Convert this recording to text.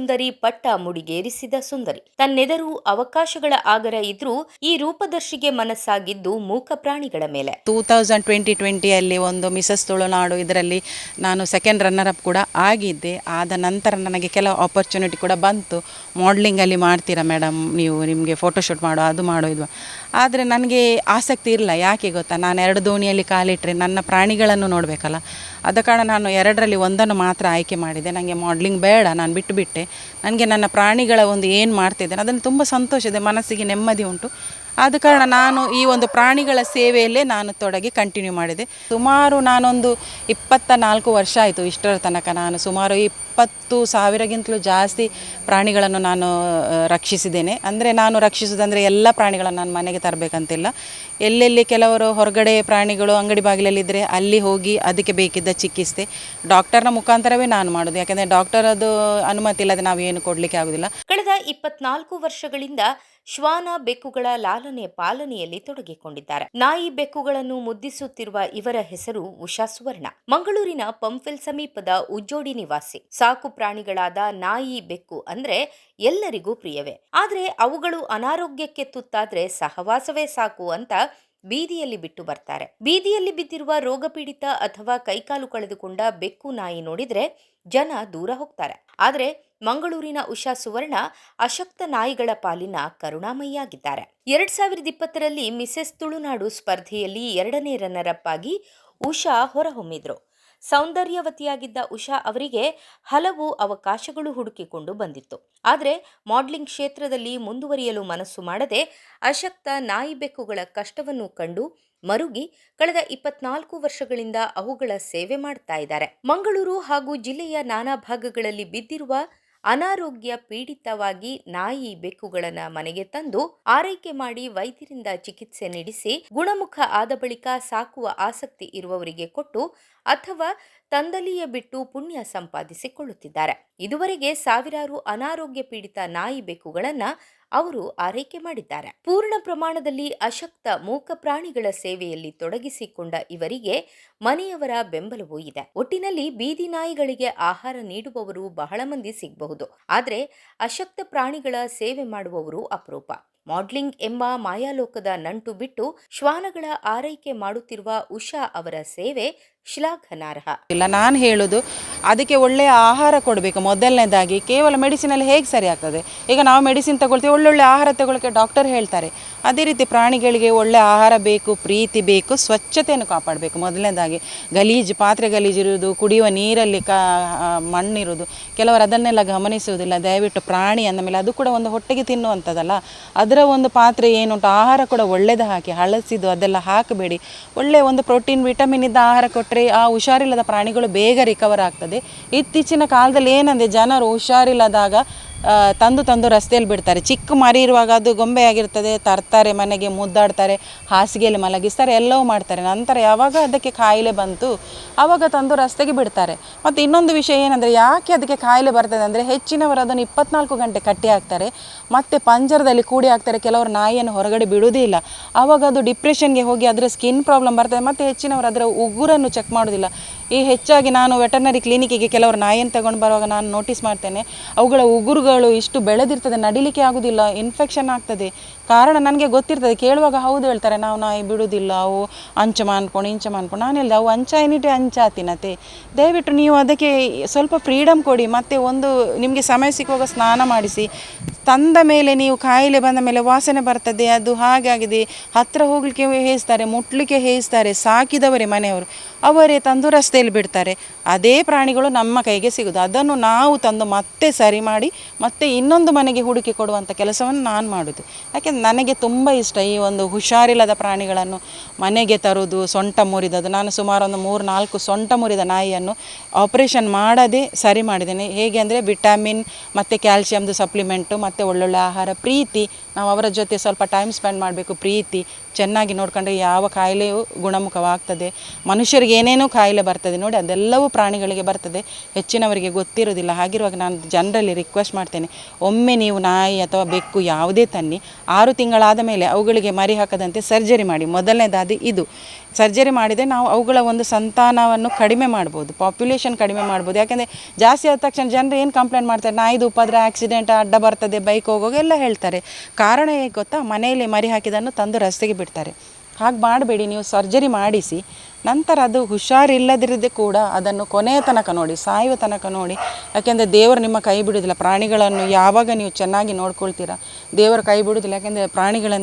ಸುಂದರಿ ಪಟ್ಟ ಮುಡಿಗೇರಿಸಿದ ಸುಂದರಿ. ತನ್ನೆದರು ಅವಕಾಶಗಳ ಆಗರ ಇದ್ರೂ ಈ ರೂಪದರ್ಶಿಗೆ ಮನಸ್ಸಾಗಿದ್ದು ಮೂಕ ಪ್ರಾಣಿಗಳ ಮೇಲೆ. ಟೂ ತೌಸಂಡ್ ಟ್ವೆಂಟಿ ಟ್ವೆಂಟಿಯಲ್ಲಿ ಒಂದು ಮಿಸಸ್ ತುಳುನಾಡು ಇದರಲ್ಲಿ ನಾನು ಸೆಕೆಂಡ್ ರನ್ನರ್ ಅಪ್ ಕೂಡ ಆಗಿದ್ದೆ. ಆದ ನಂತರ ನನಗೆ ಕೆಲವು ಆಪರ್ಚುನಿಟಿ ಕೂಡ ಬಂತು. ಮಾಡಲಿಂಗಲ್ಲಿ ಮಾಡ್ತೀರಾ ಮೇಡಮ್ ನೀವು ನಿಮಗೆ ಫೋಟೋಶೂಟ್ ಮಾಡೋ, ಅದು ಮಾಡೋ ಇದು. ಆದರೆ ನನಗೆ ಆಸಕ್ತಿ ಇಲ್ಲ. ಯಾಕೆ ಗೊತ್ತಾ? ನಾನು ಎರಡು ದೋಣಿಯಲ್ಲಿ ಕಾಲಿಟ್ಟರೆ ನನ್ನ ಪ್ರಾಣಿಗಳನ್ನು ನೋಡಬೇಕಲ್ಲ. ಆದ ಕಾರಣ ನಾನು ಎರಡರಲ್ಲಿ ಒಂದನ್ನು ಮಾತ್ರ ಆಯ್ಕೆ ಮಾಡಿದೆ. ನನಗೆ ಮಾಡಲಿಂಗ್ ಬೇಡ, ನಾನು ಬಿಟ್ಟುಬಿಟ್ಟೆ ನನಗೆ ನನ್ನ ಪ್ರಾಣಿಗಳ ಒಂದು ಏನು ಮಾಡ್ತಿದ್ದೇನೆ, ಅದನ್ನು ತುಂಬ ಸಂತೋಷ ಇದೆ, ಮನಸ್ಸಿಗೆ ನೆಮ್ಮದಿ ಉಂಟು. ಆದ ಕಾರಣ ನಾನು ಈ ಒಂದು ಪ್ರಾಣಿಗಳ ಸೇವೆಯಲ್ಲೇ ನಾನು ತೊಡಗಿ ಕಂಟಿನ್ಯೂ ಮಾಡಿದೆ. ಸುಮಾರು ನಾನೊಂದು ಇಪ್ಪತ್ತ ನಾಲ್ಕು ವರ್ಷ ಆಯಿತು ಇಷ್ಟರ ತನಕ ನಾನು ಸುಮಾರು ಇಪ್ಪತ್ತು ಸಾವಿರಗಿಂತಲೂ ಜಾಸ್ತಿ ಪ್ರಾಣಿಗಳನ್ನು ನಾನು ರಕ್ಷಿಸಿದ್ದೇನೆ. ಅಂದರೆ ನಾನು ರಕ್ಷಿಸೋದಂದರೆ ಎಲ್ಲ ಪ್ರಾಣಿಗಳನ್ನು ನಾನು ಮನೆಗೆ ತರಬೇಕಂತಿಲ್ಲ. ಎಲ್ಲೆಲ್ಲಿ ಕೆಲವರು ಹೊರಗಡೆ ಪ್ರಾಣಿಗಳು ಅಂಗಡಿ ಬಾಗಿಲಲ್ಲಿದ್ದರೆ ಅಲ್ಲಿ ಹೋಗಿ ಅದಕ್ಕೆ ಬೇಕಿದ್ದ ಚಿಕಿತ್ಸೆ ಡಾಕ್ಟರ್ನ ಮುಖಾಂತರವೇ ನಾನು ಮಾಡೋದು. ಯಾಕೆಂದರೆ ಡಾಕ್ಟರ್ ಅದು ಅನುಮತಿ ಇಲ್ಲದೆ ನಾವು ಏನು ಕೊಡಲಿಕ್ಕೆ ಆಗೋದಿಲ್ಲ. ಕಳೆದ ಇಪ್ಪತ್ನಾಲ್ಕು ವರ್ಷಗಳಿಂದ ಶ್ವಾನ ಬೆಕ್ಕುಗಳ ಲಾಲನೆ ಪಾಲನೆಯಲ್ಲಿ ತೊಡಗಿಕೊಂಡಿದ್ದಾರೆ. ನಾಯಿ ಬೆಕ್ಕುಗಳನ್ನು ಮುದ್ದಿಸುತ್ತಿರುವ ಇವರ ಹೆಸರು ಉಷಾ ಸುವರ್ಣ. ಮಂಗಳೂರಿನ ಪಂಫಿಲ್ ಸಮೀಪದ ಉಜ್ಜೋಡಿ ನಿವಾಸಿ. ಸಾಕು ಪ್ರಾಣಿಗಳಾದ ನಾಯಿ, ಬೆಕ್ಕು ಅಂದ್ರೆ ಎಲ್ಲರಿಗೂ ಪ್ರಿಯವೇ. ಆದ್ರೆ ಅವುಗಳು ಅನಾರೋಗ್ಯಕ್ಕೆ ತುತ್ತಾದ್ರೆ ಸಹವಾಸವೇ ಸಾಕು ಅಂತ ಬೀದಿಯಲ್ಲಿ ಬಿಟ್ಟು ಬರ್ತಾರೆ. ಬೀದಿಯಲ್ಲಿ ಬಿದ್ದಿರುವ ರೋಗಪೀಡಿತ ಅಥವಾ ಕೈಕಾಲು ಕಳೆದುಕೊಂಡ ಬೆಕ್ಕು ನಾಯಿ ನೋಡಿದ್ರೆ ಜನ ದೂರ ಹೋಗ್ತಾರೆ. ಆದ್ರೆ ಮಂಗಳೂರಿನ ಉಷಾ ಸುವರ್ಣ ಅಶಕ್ತ ನಾಯಿಗಳ ಪಾಲಿನ ಕರುಣಾಮಯಿಯಾಗಿದ್ದಾರೆ. ಎರಡ್ ಸಾವಿರದ ಇಪ್ಪತ್ತರಲ್ಲಿ ಮಿಸೆಸ್ ತುಳುನಾಡು ಸ್ಪರ್ಧೆಯಲ್ಲಿ ಎರಡನೇ ರನ್ನರ್ ಅಪ್ ಆಗಿ ಉಷಾ ಹೊರಹೊಮ್ಮಿದ್ರು. ಸೌಂದರ್ಯವತಿಯಾಗಿದ್ದ ಉಷಾ ಅವರಿಗೆ ಹಲವು ಅವಕಾಶಗಳು ಹುಡುಕಿಕೊಂಡು ಬಂದಿತ್ತು. ಆದರೆ ಮಾಡ್ಲಿಂಗ್ ಕ್ಷೇತ್ರದಲ್ಲಿ ಮುಂದುವರಿಯಲು ಮನಸ್ಸು ಮಾಡದೆ ಅಶಕ್ತ ನಾಯಿ ಬೆಕ್ಕುಗಳ ಕಷ್ಟವನ್ನು ಕಂಡು ಮರುಗಿ ಕಳೆದ ಇಪ್ಪತ್ನಾಲ್ಕು ವರ್ಷಗಳಿಂದ ಅವುಗಳ ಸೇವೆ ಮಾಡ್ತಾ ಇದ್ದಾರೆ. ಮಂಗಳೂರು ಹಾಗೂ ಜಿಲ್ಲೆಯ ನಾನಾ ಭಾಗಗಳಲ್ಲಿ ಬಿದ್ದಿರುವ ಅನಾರೋಗ್ಯ ಪೀಡಿತವಾಗಿ ನಾಯಿ ಬೆಕ್ಕುಗಳನ್ನು ಮನೆಗೆ ತಂದು ಆರೈಕೆ ಮಾಡಿ ವೈದ್ಯರಿಂದ ಚಿಕಿತ್ಸೆ ನಡೆಸಿ ಗುಣಮುಖ ಆದ ಬಳಿಕ ಸಾಕುವ ಆಸಕ್ತಿ ಇರುವವರಿಗೆ ಕೊಟ್ಟು ಅಥವಾ ತಂದಲಿಯ ಬಿಟ್ಟು ಪುಣ್ಯ ಸಂಪಾದಿಸಿಕೊಳ್ಳುತ್ತಿದ್ದಾರೆ. ಇದುವರೆಗೆ ಸಾವಿರಾರು ಅನಾರೋಗ್ಯ ಪೀಡಿತ ನಾಯಿ ಬೆಕ್ಕುಗಳನ್ನ ಅವರು ಆರೈಕೆ ಮಾಡಿದ್ದಾರೆ. ಪೂರ್ಣ ಪ್ರಮಾಣದಲ್ಲಿ ಅಶಕ್ತ ಮೂಕ ಪ್ರಾಣಿಗಳ ಸೇವೆಯಲ್ಲಿ ತೊಡಗಿಸಿಕೊಂಡ ಇವರಿಗೆ ಮನೆಯವರ ಬೆಂಬಲವೂ ಇದೆ. ಒಟ್ಟಿನಲ್ಲಿ ಬೀದಿ ನಾಯಿಗಳಿಗೆ ಆಹಾರ ನೀಡುವವರು ಬಹಳ ಮಂದಿ ಸಿಗಬಹುದು. ಆದರೆ ಅಶಕ್ತ ಪ್ರಾಣಿಗಳ ಸೇವೆ ಮಾಡುವವರು ಅಪರೂಪ. ಮಾಡ್ಲಿಂಗ್ ಎಂಬ ಮಾಯಾಲೋಕದ ನಂಟು ಬಿಟ್ಟು ಶ್ವಾನಗಳ ಆರೈಕೆ ಮಾಡುತ್ತಿರುವ ಉಷಾ ಅವರ ಸೇವೆ ಶ್ಲಾಘನಾರ್ಹ. ಇಲ್ಲ, ನಾನು ಹೇಳೋದು ಅದಕ್ಕೆ ಒಳ್ಳೆಯ ಆಹಾರ ಕೊಡಬೇಕು. ಮೊದಲನೇದಾಗಿ ಕೇವಲ ಮೆಡಿಸಿನಲ್ಲಿ ಹೇಗೆ ಸರಿ ಆಗ್ತದೆ? ಈಗ ನಾವು ಮೆಡಿಸಿನ್ ತಗೊಳ್ತೀವಿ, ಒಳ್ಳೊಳ್ಳೆ ಆಹಾರ ತಗೊಳ್ಳೋಕ್ಕೆ ಡಾಕ್ಟರ್ ಹೇಳ್ತಾರೆ. ಅದೇ ರೀತಿ ಪ್ರಾಣಿಗಳಿಗೆ ಒಳ್ಳೆ ಆಹಾರ ಬೇಕು, ಪ್ರೀತಿ ಬೇಕು, ಸ್ವಚ್ಛತೆಯನ್ನು ಕಾಪಾಡಬೇಕು. ಮೊದಲನೇದಾಗಿ ಗಲೀಜು, ಪಾತ್ರೆ ಗಲೀಜಿರುವುದು, ಕುಡಿಯುವ ನೀರಲ್ಲಿ ಕಾ ಮಣ್ಣಿರುವುದು. ಕೆಲವರು ಅದನ್ನೆಲ್ಲ ಗಮನಿಸುವುದಿಲ್ಲ. ದಯವಿಟ್ಟು ಪ್ರಾಣಿ ಅಂದ ಮೇಲೆ ಅದು ಕೂಡ ಒಂದು ಹೊಟ್ಟೆಗೆ ತಿನ್ನುವಂಥದ್ದಲ್ಲ. ಅದರ ಒಂದು ಪಾತ್ರೆ ಏನುಂಟು ಆಹಾರ ಕೂಡ ಒಳ್ಳೆಯದು ಹಾಕಿ, ಹಳಸಿದ್ದು ಅದೆಲ್ಲ ಹಾಕಬೇಡಿ. ಒಳ್ಳೆಯ ಒಂದು ಪ್ರೋಟೀನ್, ವಿಟಮಿನ್ ಇದ್ದ ಆಹಾರ ಕೊಟ್ಟರೆ ಆ ಹುಷಾರಿಲ್ಲದ ಪ್ರಾಣಿಗಳು ಬೇಗ ರಿಕವರ್ ಆಗ್ತದೆ. ಇತ್ತೀಚಿನ ಕಾಲದಲ್ಲಿ ಏನಂದರೆ ಜನರು ಹುಷಾರಿಲ್ಲದಾಗ ತಂದು ತಂದು ರಸ್ತೆಯಲ್ಲಿ ಬಿಡ್ತಾರೆ. ಚಿಕ್ಕ ಮರಿ ಇರುವಾಗ ಅದು ಗೊಂಬೆ ಆಗಿರ್ತದೆ, ತರ್ತಾರೆ, ಮನೆಗೆ ಮುದ್ದಾಡ್ತಾರೆ, ಹಾಸಿಗೆಯಲ್ಲಿ ಮಲಗಿಸ್ತಾರೆ, ಎಲ್ಲವೂ ಮಾಡ್ತಾರೆ. ನಂತರ ಯಾವಾಗ ಅದಕ್ಕೆ ಕಾಯಿಲೆ ಬಂತು ಆವಾಗ ತಂದು ರಸ್ತೆಗೆ ಬಿಡ್ತಾರೆ. ಮತ್ತು ಇನ್ನೊಂದು ವಿಷಯ ಏನಂದರೆ, ಯಾಕೆ ಅದಕ್ಕೆ ಕಾಯಿಲೆ ಬರ್ತದೆ ಅಂದರೆ, ಹೆಚ್ಚಿನವರು ಅದನ್ನು ಇಪ್ಪತ್ನಾಲ್ಕು ಗಂಟೆ ಕಟ್ಟಿ ಹಾಕ್ತಾರೆ. ಮತ್ತು ಪಂಜರದಲ್ಲಿ ಕೂಡಿ ಹಾಕ್ತಾರೆ, ಕೆಲವರು ನಾಯಿಯನ್ನು ಹೊರಗಡೆ ಬಿಡುವುದೇ ಇಲ್ಲ. ಆವಾಗ ಅದು ಡಿಪ್ರೆಷನ್ಗೆ ಹೋಗಿ ಅದರ ಸ್ಕಿನ್ ಪ್ರಾಬ್ಲಮ್ ಬರ್ತದೆ, ಮತ್ತು ಹೆಚ್ಚಿನವರು ಅದರ ಉಗುರನ್ನು ಚೆಕ್ ಮಾಡೋದಿಲ್ಲ ಈ ಹೆಚ್ಚಾಗಿ ನಾನು ವೆಟರ್ನರಿ ಕ್ಲಿನಿಕ್ಕಿಗೆ ಕೆಲವರು ನಾಯಿಯನ್ನು ತಗೊಂಡು ಬರುವಾಗ ನಾನು ನೋಟಿಸ್ ಮಾಡ್ತೇನೆ, ಅವುಗಳ ಉಗುರುಗಳು ಇಷ್ಟು ಬೆಳೆದಿರ್ತದೆ, ನಡಿಲಿಕ್ಕೆ ಆಗುದಿಲ್ಲ ಇನ್ಫೆಕ್ಷನ್ ಆಗ್ತದೆ. ಕಾರಣ ನನಗೆ ಗೊತ್ತಿರ್ತದೆ, ಕೇಳುವಾಗ ಹೌದು ಹೇಳ್ತಾರೆ, ನಾವು ನಾಯಿ ಬಿಡುವುದಿಲ್ಲ ಅವು ಅಂಚ ಮಾಡ್ಕೊಂಡು ಇಂಚ ಮಾಡ್ಕೊಂಡು ನಾನು ಹೇಳಿದೆ, ಅವು ಅಂಚ ಏನಿಟ್ಟೆ ಅಂಚ ತಿನ್ನತೆ ದಯವಿಟ್ಟು ನೀವು ಅದಕ್ಕೆ ಸ್ವಲ್ಪ ಫ್ರೀಡಮ್ ಕೊಡಿ, ಮತ್ತು ಒಂದು ನಿಮಗೆ ಸಮಯ ಸಿಕ್ಕುವಾಗ ಸ್ನಾನ ಮಾಡಿಸಿ. ತಂದ ಮೇಲೆ ನೀವು ಕಾಯಿಲೆ ಬಂದ ಮೇಲೆ ವಾಸನೆ ಬರ್ತದೆ, ಅದು ಹಾಗಾಗಿದೆ ಹತ್ತಿರ ಹೋಗಲಿಕ್ಕೆ ಹೇಯಿಸ್ತಾರೆ ಮುಟ್ಲಿಕ್ಕೆ ಹೇಯಿಸ್ತಾರೆ ಸಾಕಿದವರೇ ಮನೆಯವರು. ಅವರೇ ತಂದು ರಸ್ತೆಯಲ್ಲಿ ಬಿಡ್ತಾರೆ. ಅದೇ ಪ್ರಾಣಿಗಳು ನಮ್ಮ ಕೈಗೆ ಸಿಗೋದು. ಅದನ್ನು ನಾವು ತಂದು ಮತ್ತೆ ಸರಿ ಮಾಡಿ, ಮತ್ತೆ ಇನ್ನೊಂದು ಮನೆಗೆ ಹುಡುಕಿ ಕೊಡುವಂಥ ಕೆಲಸವನ್ನು ನಾನು ಮಾಡೋದು. ಯಾಕೆಂದರೆ ನನಗೆ ತುಂಬ ಇಷ್ಟ ಈ ಒಂದು ಹುಷಾರಿಲ್ಲದ ಪ್ರಾಣಿಗಳನ್ನು ಮನೆಗೆ ತರುವುದು ಸೊಂಟ ಮುರಿದದು ನಾನು ಸುಮಾರು ಒಂದು ಮೂರು ನಾಲ್ಕು ಸೊಂಟ ಮುರಿದ ನಾಯಿಯನ್ನು ಆಪರೇಷನ್ ಮಾಡದೆ ಸರಿ ಮಾಡಿದ್ದೇನೆ. ಹೇಗೆ ಅಂದರೆ ವಿಟಮಿನ್ ಮತ್ತು ಕ್ಯಾಲ್ಶಿಯಮ್ದು ಸಪ್ಲಿಮೆಂಟು ಮತ್ತು ಒಳ್ಳೊಳ್ಳೆ ಆಹಾರ, ಪ್ರೀತಿ. ನಾವು ಅವರ ಜೊತೆ ಸ್ವಲ್ಪ ಟೈಮ್ ಸ್ಪೆಂಡ್ ಮಾಡಬೇಕು ಪ್ರೀತಿ. ಚೆನ್ನಾಗಿ ನೋಡ್ಕೊಂಡ್ರೆ ಯಾವ ಕಾಯಿಲೆಯು ಗುಣಮುಖವಾಗ್ತದೆ. ಮನುಷ್ಯರಿಗೆ ನಮಗೆ ಏನೇನೋ ಕಾಯಿಲೆ ಬರ್ತದೆ ನೋಡಿ, ಅದೆಲ್ಲವೂ ಪ್ರಾಣಿಗಳಿಗೆ ಬರ್ತದೆ. ಹೆಚ್ಚಿನವರಿಗೆ ಗೊತ್ತಿರೋದಿಲ್ಲ ಹಾಗಿರುವಾಗ ನಾನು ಜನರಲ್ಲಿ ರಿಕ್ವೆಸ್ಟ್ ಮಾಡ್ತೇನೆ. ಒಮ್ಮೆ ನೀವು ನಾಯಿ ಅಥವಾ ಬೆಕ್ಕು ಯಾವುದೇ ತನ್ನಿ, ಆರು ತಿಂಗಳಾದ ಮೇಲೆ ಅವುಗಳಿಗೆ ಮರಿ ಹಾಕದಂತೆ ಸರ್ಜರಿ ಮಾಡಿ. ಮೊದಲನೇದಾದ ಇದು. ಸರ್ಜರಿ ಮಾಡಿದರೆ ನಾವು ಅವುಗಳ ಒಂದು ಸಂತಾನವನ್ನು ಕಡಿಮೆ ಮಾಡ್ಬೋದು. ಪಾಪ್ಯುಲೇಷನ್ ಕಡಿಮೆ ಮಾಡ್ಬೋದು. ಯಾಕೆಂದರೆ ಜಾಸ್ತಿ ಆದ ತಕ್ಷಣ ಜನರು ಏನು ಕಂಪ್ಲೇಂಟ್ ಮಾಡ್ತಾರೆ? ನಾಯಿದು ಉಪದ್ರ ಆಕ್ಸಿಡೆಂಟ್ ಅಡ್ಡ ಬರ್ತದೆ ಬೈಕ್ ಹೋಗೋಗ ಎಲ್ಲ ಹೇಳ್ತಾರೆ. ಕಾರಣ ಹೇಗೆ ಗೊತ್ತಾ? ಮನೆಯಲ್ಲಿ ಮರಿ ಹಾಕಿದನ್ನು ತಂದು ರಸ್ತೆಗೆ ಬಿಡ್ತಾರೆ. ಹಾಗೆ ಮಾಡಬೇಡಿ. ನೀವು ಸರ್ಜರಿ ಮಾಡಿಸಿ. ನಂತರ ಅದು ಹುಷಾರಿಲ್ಲದಿರದೆ ಕೂಡ ಅದನ್ನು ಕೊನೆಯ ತನಕ ನೋಡಿ, ಸಾಯುವ ತನಕ ನೋಡಿ. ಯಾಕೆಂದರೆ ದೇವರು ನಿಮ್ಮ ಕೈ ಬಿಡುವುದಿಲ್ಲ ಪ್ರಾಣಿಗಳನ್ನು ಯಾವಾಗ ನೀವು ಚೆನ್ನಾಗಿ ನೋಡ್ಕೊಳ್ತೀರ? ದೇವರು ಕೈ ಬಿಡುವುದಿಲ್ಲ ಯಾಕೆಂದರೆ ಪ್ರಾಣಿಗಳನ್ನು